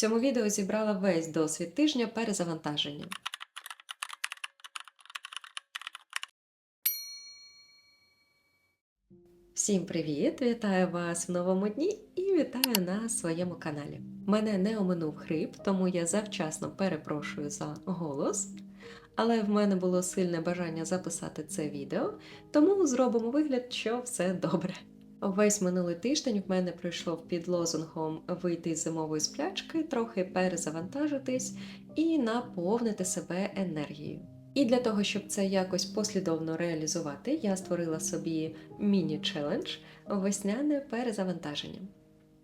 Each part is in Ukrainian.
цьому відео зібрала весь досвід тижня перезавантаження. Всім привіт! Вітаю вас в новому дні і вітаю на своєму каналі. Мене не оминув хрип, тому я завчасно перепрошую за голос. Але в мене було сильне бажання записати це відео, тому зробимо вигляд, що все добре. Весь минулий тиждень в мене пройшов під лозунгом вийти з зимової сплячки, трохи перезавантажитись і наповнити себе енергією. І для того, щоб це якось послідовно реалізувати, я створила собі міні-челендж весняне перезавантаження.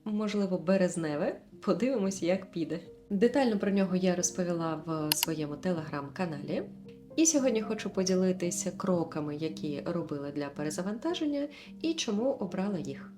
Можливо, березневе, подивимось, як піде. Детально про нього я розповіла в своєму телеграм-каналі. І сьогодні хочу поділитися кроками, які робила для перезавантаження, і чому обрала їх.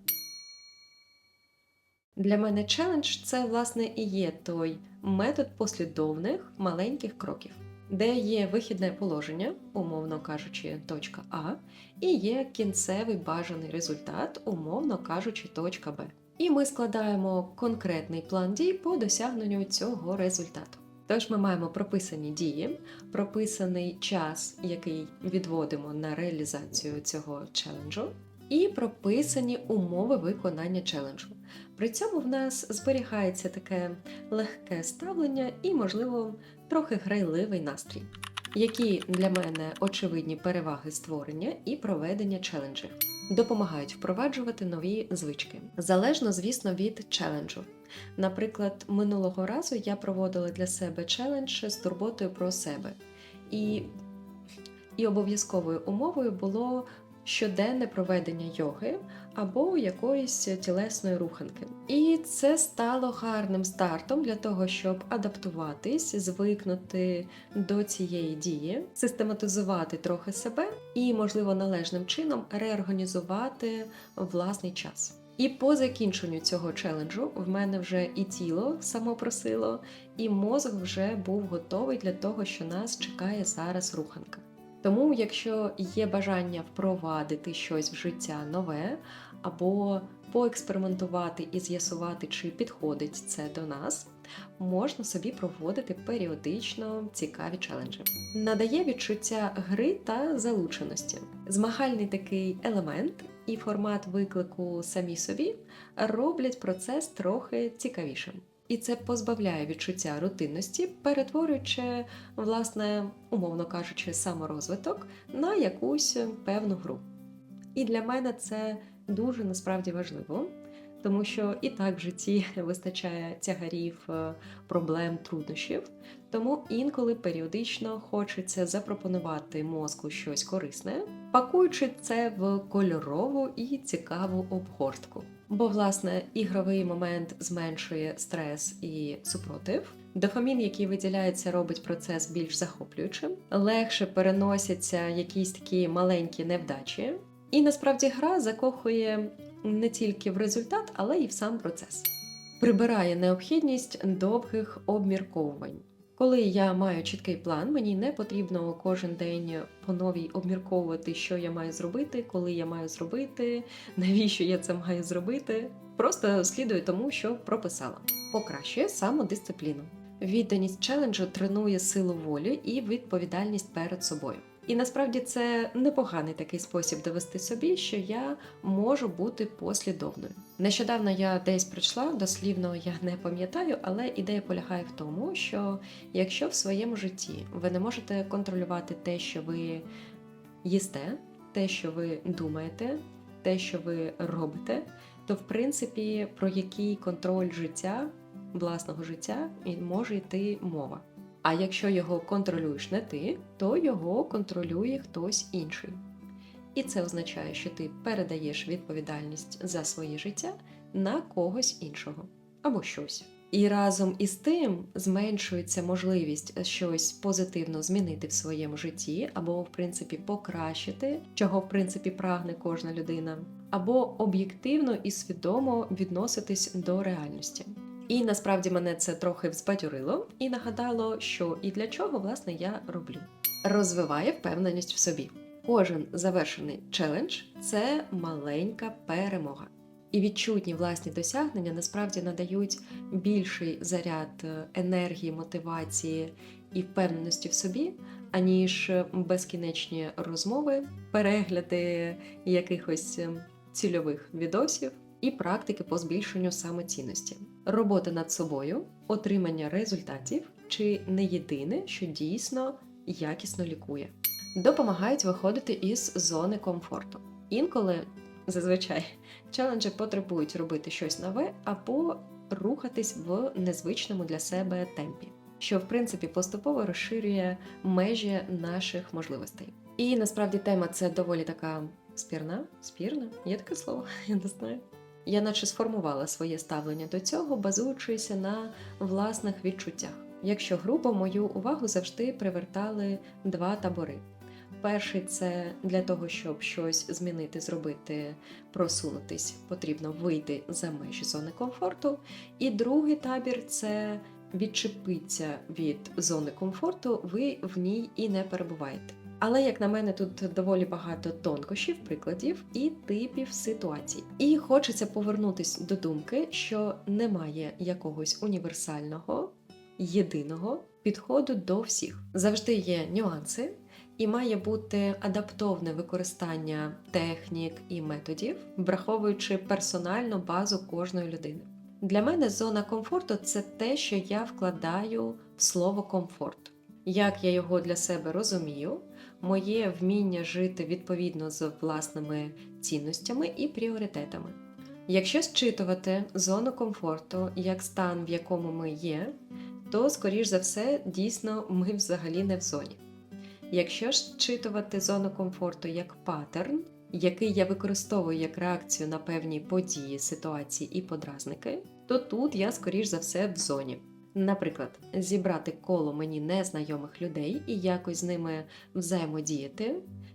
Для мене челендж це, власне, і є той метод послідовних маленьких кроків, де є вихідне положення, умовно кажучи, точка А, і є кінцевий бажаний результат, умовно кажучи, точка Б. І ми складаємо конкретний план дій по досягненню цього результату. Тож ми маємо прописані дії, прописаний час, який відводимо на реалізацію цього челенджу, і прописані умови виконання челенджу. При цьому в нас зберігається таке легке ставлення і, можливо, трохи грайливий настрій. Які для мене очевидні переваги створення і проведення челенджів допомагають впроваджувати нові звички, залежно, звісно, від челенджу. Наприклад, минулого разу я проводила для себе челендж з турботою про себе, і, і обов'язковою умовою було щоденне проведення йоги або якоїсь тілесної руханки. І це стало гарним стартом для того, щоб адаптуватись, звикнути до цієї дії, систематизувати трохи себе і, можливо, належним чином реорганізувати власний час. І по закінченню цього челенджу в мене вже і тіло само просило, і мозок вже був готовий для того, що нас чекає зараз руханка. Тому, якщо є бажання впровадити щось в життя нове, або поекспериментувати і з'ясувати, чи підходить це до нас, можна собі проводити періодично цікаві челенджі. Надає відчуття гри та залученості. Змагальний такий елемент і формат виклику самі собі роблять процес трохи цікавішим. І це позбавляє відчуття рутинності, перетворюючи, власне, умовно кажучи, саморозвиток на якусь певну гру. І для мене це дуже насправді важливо, тому що і так в житті вистачає тягарів, е, проблем, труднощів. Тому інколи періодично хочеться запропонувати мозку щось корисне, пакуючи це в кольорову і цікаву обгортку. Бо, власне, ігровий момент зменшує стрес і супротив. Дофамін, який виділяється, робить процес більш захоплюючим, легше переносяться якісь такі маленькі невдачі. І насправді гра закохує не тільки в результат, але й в сам процес. Прибирає необхідність довгих обмірковувань. Коли я маю чіткий план, мені не потрібно кожен день по новій обмірковувати, що я маю зробити, коли я маю зробити, навіщо я це маю зробити. Просто слідую тому, що прописала. Покращує самодисципліну. Відданість челенджу тренує силу волі і відповідальність перед собою. І насправді це непоганий такий спосіб довести собі, що я можу бути послідовною. Нещодавно я десь прийшла, дослівно я не пам'ятаю, але ідея полягає в тому, що якщо в своєму житті ви не можете контролювати те, що ви їсте, те, що ви думаєте, те, що ви робите, то в принципі про який контроль життя, власного життя може йти мова. А якщо його контролюєш не ти, то його контролює хтось інший. І це означає, що ти передаєш відповідальність за своє життя на когось іншого або щось. І разом із тим зменшується можливість щось позитивно змінити в своєму житті, або, в принципі, покращити, чого в принципі прагне кожна людина, або об'єктивно і свідомо відноситись до реальності. І насправді мене це трохи взбадьорило і нагадало, що і для чого власне я роблю. Розвиває впевненість в собі. Кожен завершений челендж це маленька перемога. І відчутні власні досягнення насправді надають більший заряд е, енергії, мотивації і впевненості в собі, аніж безкінечні розмови, перегляди якихось е, цільових відосів і практики по збільшенню самоцінності. Робота над собою, отримання результатів чи не єдине, що дійсно якісно лікує. Допомагають виходити із зони комфорту. Інколи, зазвичай, челенджі потребують робити щось нове або рухатись в незвичному для себе темпі, що в принципі поступово розширює межі наших можливостей. І насправді тема це доволі така спірна, спірна, є таке слово, я не знаю. Я наче сформувала своє ставлення до цього, базуючись на власних відчуттях. Якщо грубо, мою увагу завжди привертали два табори. Перший це для того, щоб щось змінити, зробити, просунутись, потрібно вийти за межі зони комфорту. І другий табір це відчепитися від зони комфорту, ви в ній і не перебуваєте. Але, як на мене, тут доволі багато тонкощів, прикладів і типів ситуацій. І хочеться повернутись до думки, що немає якогось універсального, єдиного підходу до всіх. Завжди є нюанси, і має бути адаптовне використання технік і методів, враховуючи персональну базу кожної людини. Для мене зона комфорту це те, що я вкладаю в слово комфорт. Як я його для себе розумію, моє вміння жити відповідно з власними цінностями і пріоритетами. Якщо зчитувати зону комфорту як стан, в якому ми є, то, скоріш за все, дійсно ми взагалі не в зоні. Якщо ж зчитувати зону комфорту як паттерн, який я використовую як реакцію на певні події, ситуації і подразники, то тут я, скоріш за все, в зоні. Наприклад, зібрати коло мені незнайомих людей і якось з ними взаємодіяти,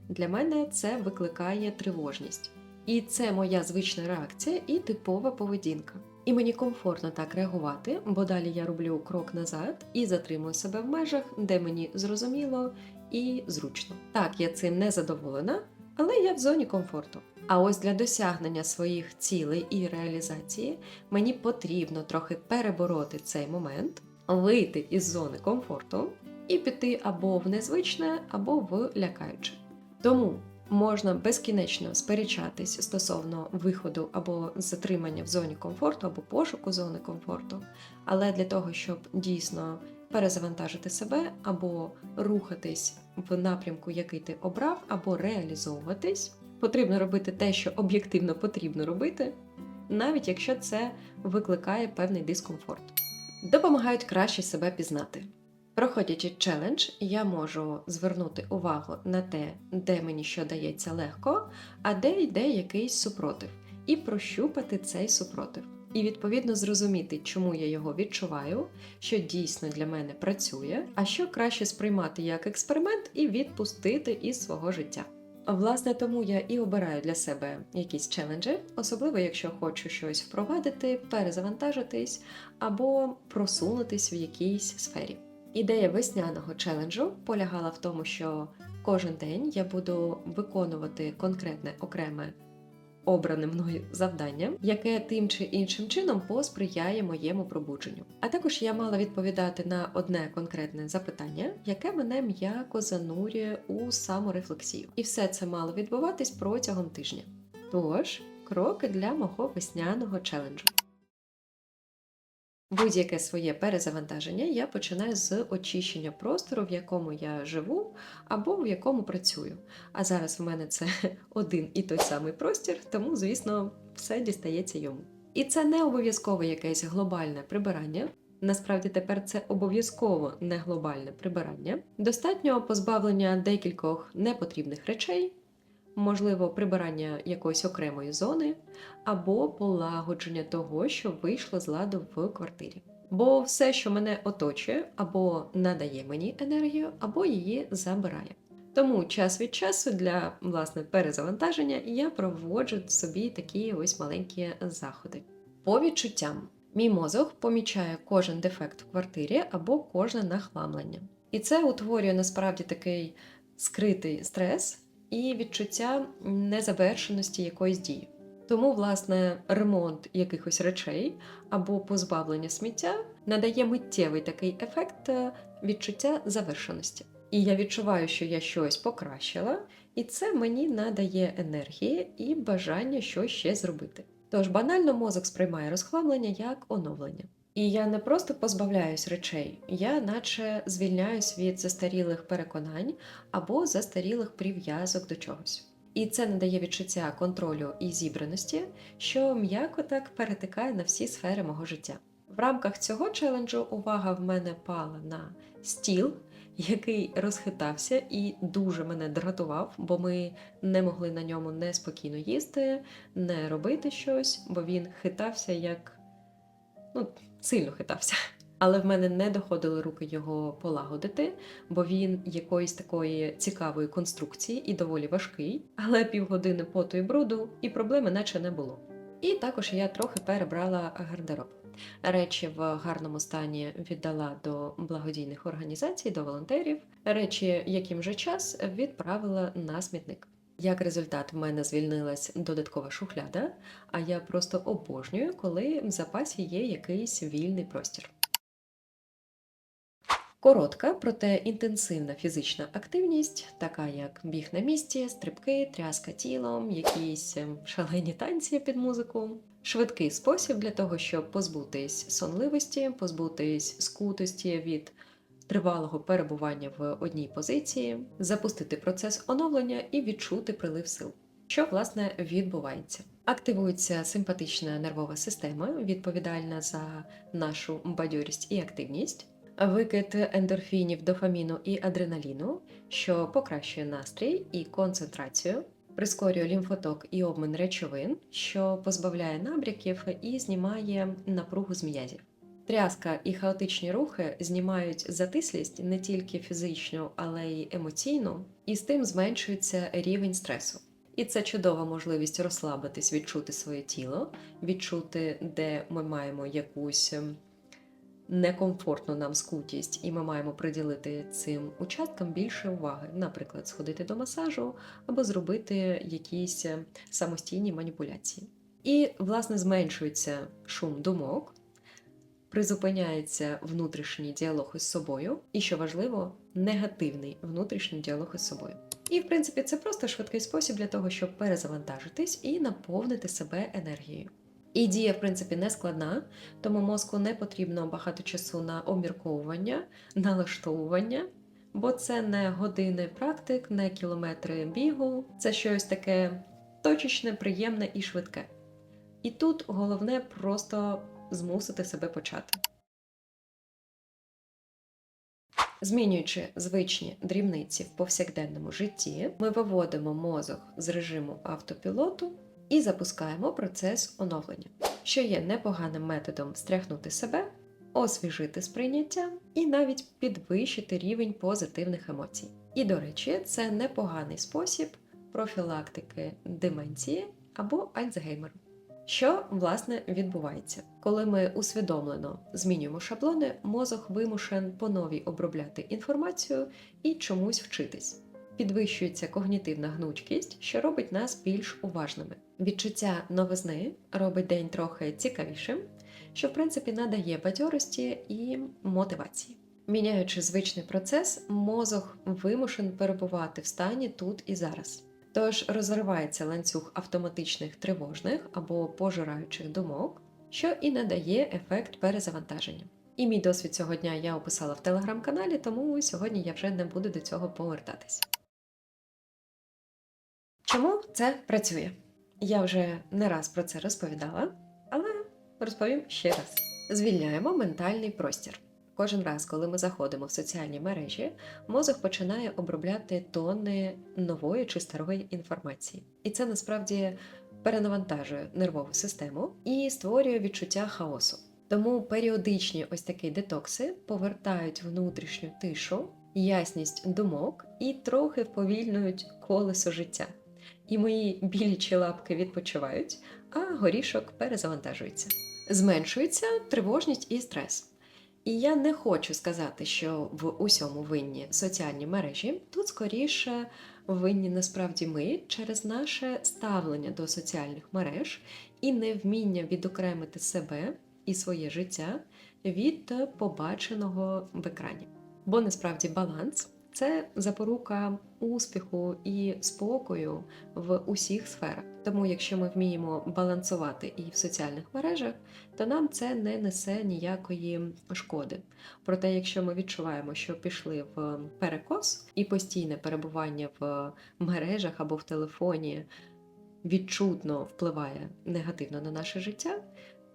для мене це викликає тривожність. І це моя звична реакція і типова поведінка. І мені комфортно так реагувати, бо далі я роблю крок назад і затримую себе в межах, де мені зрозуміло і зручно. Так, я цим не задоволена, але я в зоні комфорту. А ось для досягнення своїх цілей і реалізації мені потрібно трохи перебороти цей момент, вийти із зони комфорту і піти або в незвичне, або в лякаюче. Тому можна безкінечно сперечатись стосовно виходу або затримання в зоні комфорту, або пошуку зони комфорту. Але для того, щоб дійсно перезавантажити себе або рухатись в напрямку, який ти обрав, або реалізовуватись, потрібно робити те, що об'єктивно потрібно робити, навіть якщо це викликає певний дискомфорт. Допомагають краще себе пізнати. Проходячи челендж, я можу звернути увагу на те, де мені що дається легко, а де йде якийсь супротив, і прощупати цей супротив. І відповідно зрозуміти, чому я його відчуваю, що дійсно для мене працює, а що краще сприймати як експеримент і відпустити із свого життя. Власне, тому я і обираю для себе якісь челенджі, особливо якщо хочу щось впровадити, перезавантажитись або просунутись в якійсь сфері. Ідея весняного челенджу полягала в тому, що кожен день я буду виконувати конкретне окреме обране мною завдання, яке тим чи іншим чином посприяє моєму пробудженню. А також я мала відповідати на одне конкретне запитання, яке мене м'яко занурює у саморефлексію. І все це мало відбуватись протягом тижня. Тож, кроки для мого весняного челенджу. Будь-яке своє перезавантаження я починаю з очищення простору, в якому я живу або в якому працюю. А зараз в мене це один і той самий простір, тому, звісно, все дістається йому. І це не обов'язково якесь глобальне прибирання. Насправді тепер це обов'язково не глобальне прибирання. Достатньо позбавлення декількох непотрібних речей, можливо, прибирання якоїсь окремої зони, або полагодження того, що вийшло з ладу в квартирі. Бо все, що мене оточує, або надає мені енергію, або її забирає. Тому час від часу для власне перезавантаження я проводжу собі такі ось маленькі заходи. По відчуттям, мій мозок помічає кожен дефект в квартирі або кожне нахламлення. І це утворює насправді такий скритий стрес і відчуття незавершеності якоїсь дії. Тому, власне, ремонт якихось речей або позбавлення сміття надає миттєвий такий ефект е, відчуття завершеності. І я відчуваю, що я щось покращила, і це мені надає енергії і бажання щось ще зробити. Тож банально мозок сприймає розхламлення як оновлення. І я не просто позбавляюсь речей, я наче звільняюсь від застарілих переконань або застарілих прив'язок до чогось. І це надає відчуття контролю і зібраності, що м'яко так перетикає на всі сфери мого життя. В рамках цього челенджу увага в мене пала на стіл, який розхитався і дуже мене дратував, бо ми не могли на ньому неспокійно їсти, не робити щось, бо він хитався як ну, сильно хитався. Але в мене не доходили руки його полагодити, бо він якоїсь такої цікавої конструкції і доволі важкий, але півгодини поту і бруду, і проблеми наче не було. І також я трохи перебрала гардероб. Речі в гарному стані віддала до благодійних організацій, до волонтерів. Речі, яким вже час відправила на смітник. Як результат, в мене звільнилась додаткова шухляда, а я просто обожнюю, коли в запасі є якийсь вільний простір. Коротка, проте інтенсивна фізична активність, така як біг на місці, стрибки, тряска тілом, якісь ем, шалені танці під музику. Швидкий спосіб для того, щоб позбутись сонливості, позбутись скутості від тривалого перебування в одній позиції, запустити процес оновлення і відчути прилив сил. Що власне відбувається? Активується симпатична нервова система, відповідальна за нашу бадьорість і активність викид ендорфінів, дофаміну і адреналіну, що покращує настрій і концентрацію, прискорює лімфоток і обмін речовин, що позбавляє набряків і знімає напругу з м'язів. Тряска і хаотичні рухи знімають затислість не тільки фізичну, але й емоційну, і з тим зменшується рівень стресу. І це чудова можливість розслабитись, відчути своє тіло, відчути, де ми маємо якусь ем, некомфортну нам скутість, і ми маємо приділити цим участкам більше уваги, наприклад, сходити до масажу або зробити якісь е, самостійні маніпуляції. І, власне, зменшується шум думок, призупиняється внутрішній діалог із собою, і, що важливо, негативний внутрішній діалог із собою. І, в принципі, це просто швидкий спосіб для того, щоб перезавантажитись і наповнити себе енергією. І дія, в принципі, не складна, тому мозку не потрібно багато часу на обмірковування, налаштовування, бо це не години практик, не кілометри бігу, це щось таке точечне, приємне і швидке. І тут головне просто змусити себе почати. Змінюючи звичні дрібниці в повсякденному житті, ми виводимо мозок з режиму автопілоту і запускаємо процес оновлення, що є непоганим методом стряхнути себе, освіжити сприйняття і навіть підвищити рівень позитивних емоцій. І, до речі, це непоганий спосіб профілактики деменції або Альцгеймеру. Що власне відбувається, коли ми усвідомлено змінюємо шаблони, мозок вимушен по новій обробляти інформацію і чомусь вчитись. Підвищується когнітивна гнучкість, що робить нас більш уважними. Відчуття новизни робить день трохи цікавішим, що в принципі надає бадьорості і мотивації. Міняючи звичний процес, мозок вимушен перебувати в стані тут і зараз. Тож розривається ланцюг автоматичних тривожних або пожираючих думок, що і надає ефект перезавантаження. І мій досвід цього дня я описала в телеграм-каналі, тому сьогодні я вже не буду до цього повертатись. Чому це працює? Я вже не раз про це розповідала, але розповім ще раз: звільняємо ментальний простір. Кожен раз, коли ми заходимо в соціальні мережі, мозок починає обробляти тонни нової чи старої інформації. І це насправді перенавантажує нервову систему і створює відчуття хаосу. Тому періодичні ось такі детокси повертають внутрішню тишу, ясність думок і трохи вповільнюють колесо життя і мої білічі лапки відпочивають, а горішок перезавантажується. Зменшується тривожність і стрес. І я не хочу сказати, що в усьому винні соціальні мережі. Тут скоріше винні насправді ми через наше ставлення до соціальних мереж і невміння відокремити себе і своє життя від побаченого в екрані. Бо насправді баланс це запорука успіху і спокою в усіх сферах. Тому, якщо ми вміємо балансувати і в соціальних мережах, то нам це не несе ніякої шкоди. Проте, якщо ми відчуваємо, що пішли в перекос і постійне перебування в мережах або в телефоні відчутно впливає негативно на наше життя,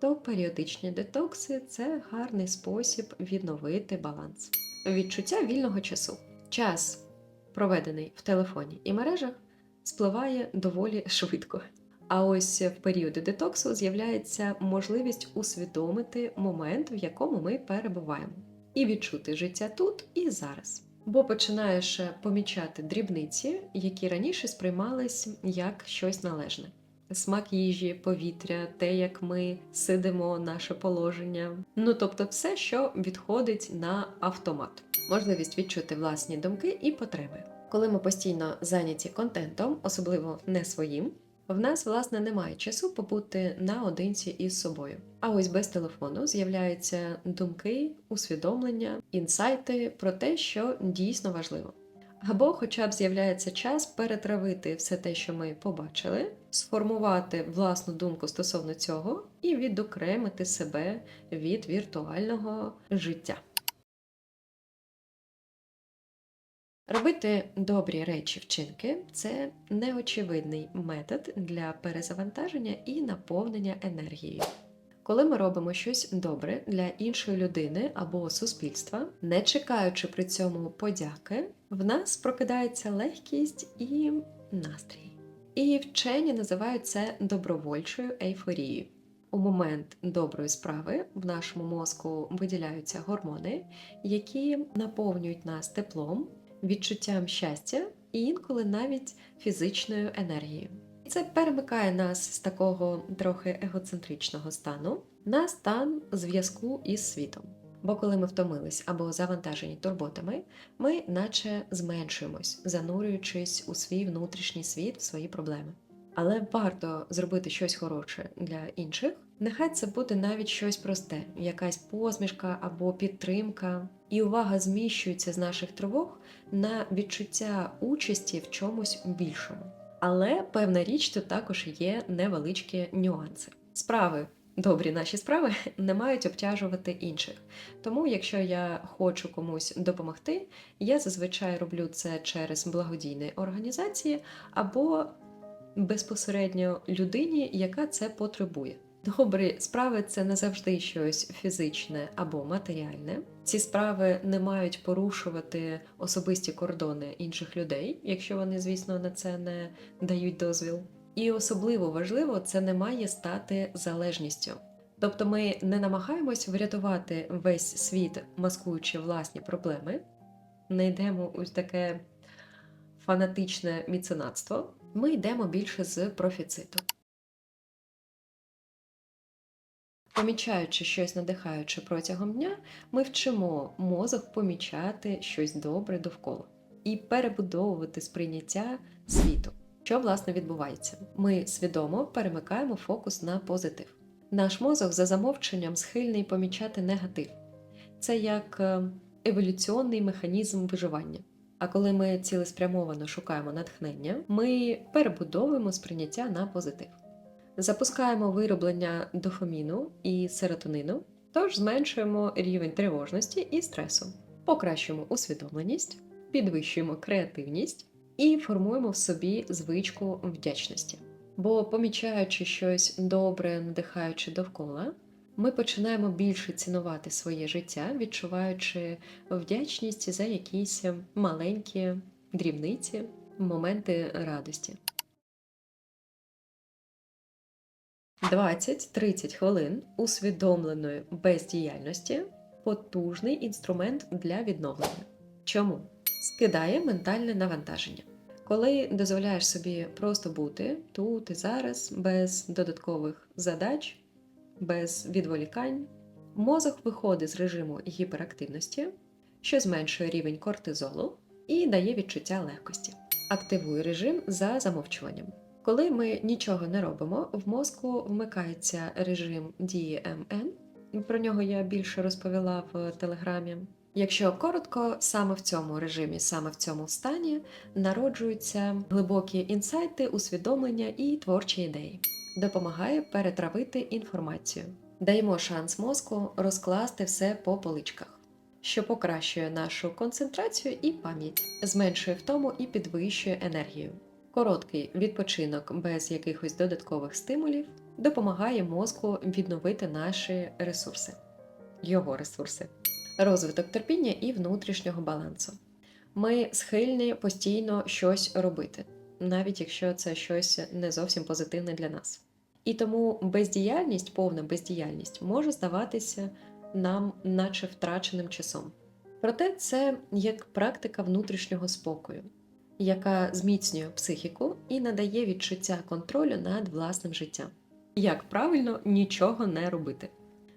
то періодичні детокси це гарний спосіб відновити баланс. Відчуття вільного часу. Час, проведений в телефоні і мережах, спливає доволі швидко. А ось в періоди детоксу з'являється можливість усвідомити момент, в якому ми перебуваємо, і відчути життя тут і зараз. Бо починаєш помічати дрібниці, які раніше сприймались як щось належне. Смак їжі, повітря, те, як ми сидимо, наше положення. Ну тобто, все, що відходить на автомат, можливість відчути власні думки і потреби. Коли ми постійно зайняті контентом, особливо не своїм, в нас власне немає часу побути наодинці із собою. А ось без телефону з'являються думки, усвідомлення, інсайти про те, що дійсно важливо. Або хоча б з'являється час перетравити все те, що ми побачили, сформувати власну думку стосовно цього і відокремити себе від віртуального життя. Робити добрі речі вчинки це неочевидний метод для перезавантаження і наповнення енергією. Коли ми робимо щось добре для іншої людини або суспільства, не чекаючи при цьому подяки, в нас прокидається легкість і настрій. І вчені називають це добровольчою ейфорією. У момент доброї справи в нашому мозку виділяються гормони, які наповнюють нас теплом, відчуттям щастя і інколи навіть фізичною енергією. Це перемикає нас з такого трохи егоцентричного стану на стан зв'язку із світом. Бо коли ми втомились або завантажені турботами, ми наче зменшуємось, занурюючись у свій внутрішній світ, в свої проблеми. Але варто зробити щось хороше для інших. Нехай це буде навіть щось просте, якась посмішка або підтримка, і увага зміщується з наших тривог на відчуття участі в чомусь більшому. Але певна річ тут також є невеличкі нюанси. Справи, добрі наші справи, не мають обтяжувати інших. Тому, якщо я хочу комусь допомогти, я зазвичай роблю це через благодійні організації або безпосередньо людині, яка це потребує. Добрі справи це не завжди щось фізичне або матеріальне. Ці справи не мають порушувати особисті кордони інших людей, якщо вони, звісно, на це не дають дозвіл. І особливо важливо, це не має стати залежністю. Тобто ми не намагаємось врятувати весь світ, маскуючи власні проблеми, не йдемо у таке фанатичне міценатство. Ми йдемо більше з профіциту. Помічаючи щось надихаюче протягом дня, ми вчимо мозок помічати щось добре довкола і перебудовувати сприйняття світу. Що власне відбувається? Ми свідомо перемикаємо фокус на позитив. Наш мозок за замовченням схильний помічати негатив. Це як е, еволюційний механізм виживання. А коли ми цілеспрямовано шукаємо натхнення, ми перебудовуємо сприйняття на позитив. Запускаємо вироблення дофаміну і серотонину, тож зменшуємо рівень тривожності і стресу, покращуємо усвідомленість, підвищуємо креативність і формуємо в собі звичку вдячності. Бо, помічаючи щось добре, надихаючи довкола, ми починаємо більше цінувати своє життя, відчуваючи вдячність за якісь маленькі дрібниці, моменти радості. 20-30 хвилин усвідомленої бездіяльності потужний інструмент для відновлення. Чому? Скидає ментальне навантаження. Коли дозволяєш собі просто бути тут і зараз, без додаткових задач, без відволікань, Мозок виходить з режиму гіперактивності, що зменшує рівень кортизолу і дає відчуття легкості. Активує режим за замовчуванням. Коли ми нічого не робимо, в мозку вмикається режим дії. Про нього я більше розповіла в телеграмі. Якщо коротко, саме в цьому режимі, саме в цьому стані народжуються глибокі інсайти, усвідомлення і творчі ідеї. Допомагає перетравити інформацію. Даємо шанс мозку розкласти все по поличках, що покращує нашу концентрацію і пам'ять, зменшує втому і підвищує енергію. Короткий відпочинок без якихось додаткових стимулів допомагає мозку відновити наші ресурси, його ресурси, розвиток терпіння і внутрішнього балансу. Ми схильні постійно щось робити, навіть якщо це щось не зовсім позитивне для нас. І тому бездіяльність, повна бездіяльність може здаватися нам, наче втраченим часом. Проте це як практика внутрішнього спокою, яка зміцнює психіку і надає відчуття контролю над власним життям. Як правильно нічого не робити.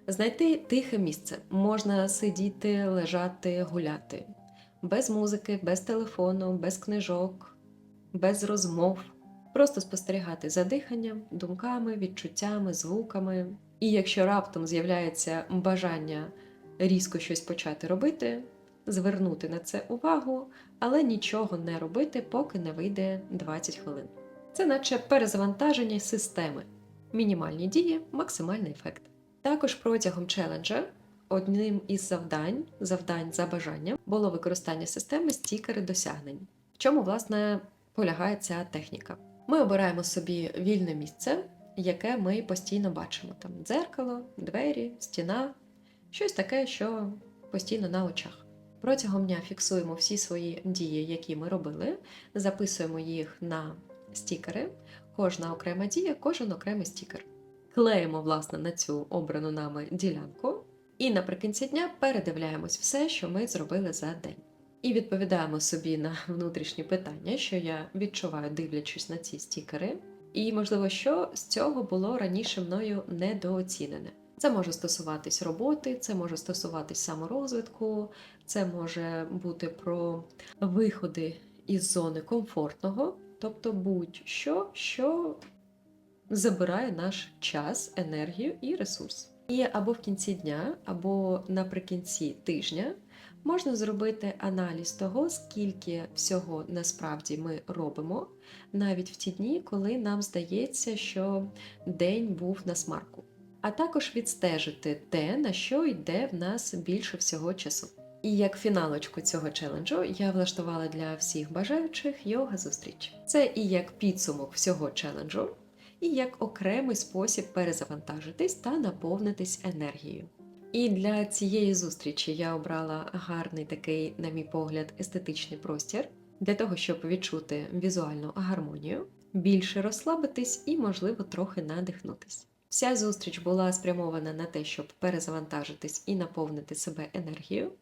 Знайти тихе місце можна сидіти, лежати, гуляти без музики, без телефону, без книжок, без розмов. Просто спостерігати за диханням, думками, відчуттями, звуками. І якщо раптом з'являється бажання різко щось почати робити, звернути на це увагу, але нічого не робити, поки не вийде 20 хвилин. Це наче перезавантаження системи. Мінімальні дії, максимальний ефект. Також протягом челенджа одним із завдань, завдань за бажанням, було використання системи стікери досягнень. В чому, власне, полягає ця техніка? Ми обираємо собі вільне місце, яке ми постійно бачимо: там дзеркало, двері, стіна, щось таке, що постійно на очах. Протягом дня фіксуємо всі свої дії, які ми робили, записуємо їх на стікери. Кожна окрема дія, кожен окремий стікер. Клеїмо, власне, на цю обрану нами ділянку, і наприкінці дня передивляємось все, що ми зробили за день. І відповідаємо собі на внутрішні питання, що я відчуваю, дивлячись на ці стікери, і, можливо, що з цього було раніше мною недооцінене. Це може стосуватись роботи, це може стосуватись саморозвитку, це може бути про виходи із зони комфортного, тобто будь-що, що забирає наш час, енергію і ресурс. І або в кінці дня, або наприкінці тижня можна зробити аналіз того, скільки всього насправді ми робимо, навіть в ті дні, коли нам здається, що день був на смарку. А також відстежити те, на що йде в нас більше всього часу. І як фіналочку цього челенджу я влаштувала для всіх бажаючих йога зустріч. Це і як підсумок всього челенджу, і як окремий спосіб перезавантажитись та наповнитись енергією. І для цієї зустрічі я обрала гарний такий, на мій погляд, естетичний простір для того, щоб відчути візуальну гармонію, більше розслабитись і, можливо, трохи надихнутись. Вся зустріч була спрямована на те, щоб перезавантажитись і наповнити себе енергією.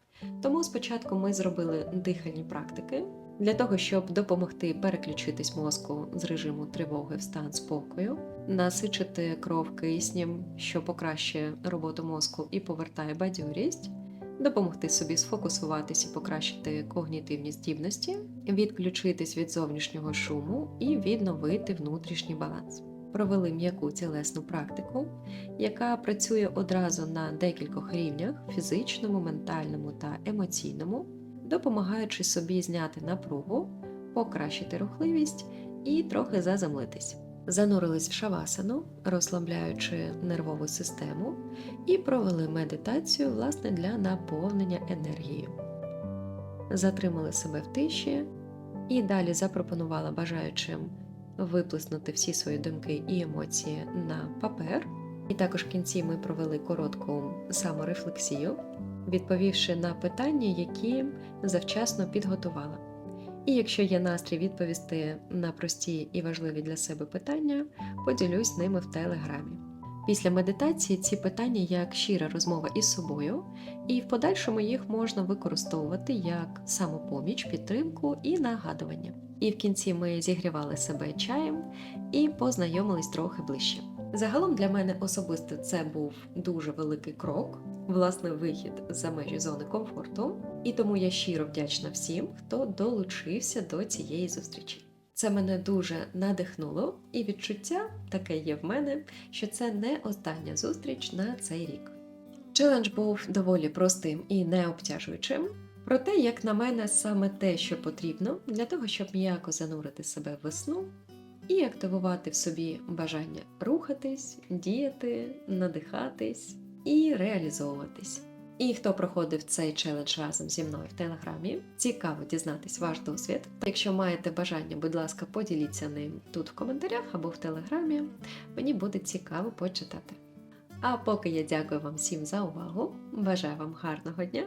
Тому спочатку ми зробили дихальні практики для того, щоб допомогти переключитись мозку з режиму тривоги в стан спокою, насичити кров киснем, що покращує роботу мозку і повертає бадьорість, допомогти собі сфокусуватись і покращити когнітивні здібності, відключитись від зовнішнього шуму і відновити внутрішній баланс. Провели м'яку тілесну практику, яка працює одразу на декількох рівнях фізичному, ментальному та емоційному, допомагаючи собі зняти напругу, покращити рухливість і трохи заземлитись. Занурились в шавасану, розслабляючи нервову систему, і провели медитацію власне для наповнення енергією. Затримали себе в тиші і далі запропонувала бажаючим виплеснути всі свої думки і емоції на папер. І також в кінці ми провели коротку саморефлексію, відповівши на питання, які завчасно підготувала. І якщо є настрій відповісти на прості і важливі для себе питання, поділюсь ними в телеграмі. Після медитації ці питання як щира розмова із собою, і в подальшому їх можна використовувати як самопоміч, підтримку і нагадування. І в кінці ми зігрівали себе чаєм і познайомились трохи ближче. Загалом для мене особисто це був дуже великий крок. власне вихід за межі зони комфорту. І тому я щиро вдячна всім, хто долучився до цієї зустрічі. Це мене дуже надихнуло, і відчуття таке є в мене, що це не остання зустріч на цей рік. Челендж був доволі простим і необтяжуючим. Проте, як на мене, саме те, що потрібно для того, щоб м'яко занурити себе в весну і активувати в собі бажання рухатись, діяти, надихатись і реалізовуватись. І хто проходив цей челендж разом зі мною в телеграмі, цікаво дізнатись ваш досвід. Якщо маєте бажання, будь ласка, поділіться ним тут в коментарях або в телеграмі. Мені буде цікаво почитати. А поки я дякую вам всім за увагу, бажаю вам гарного дня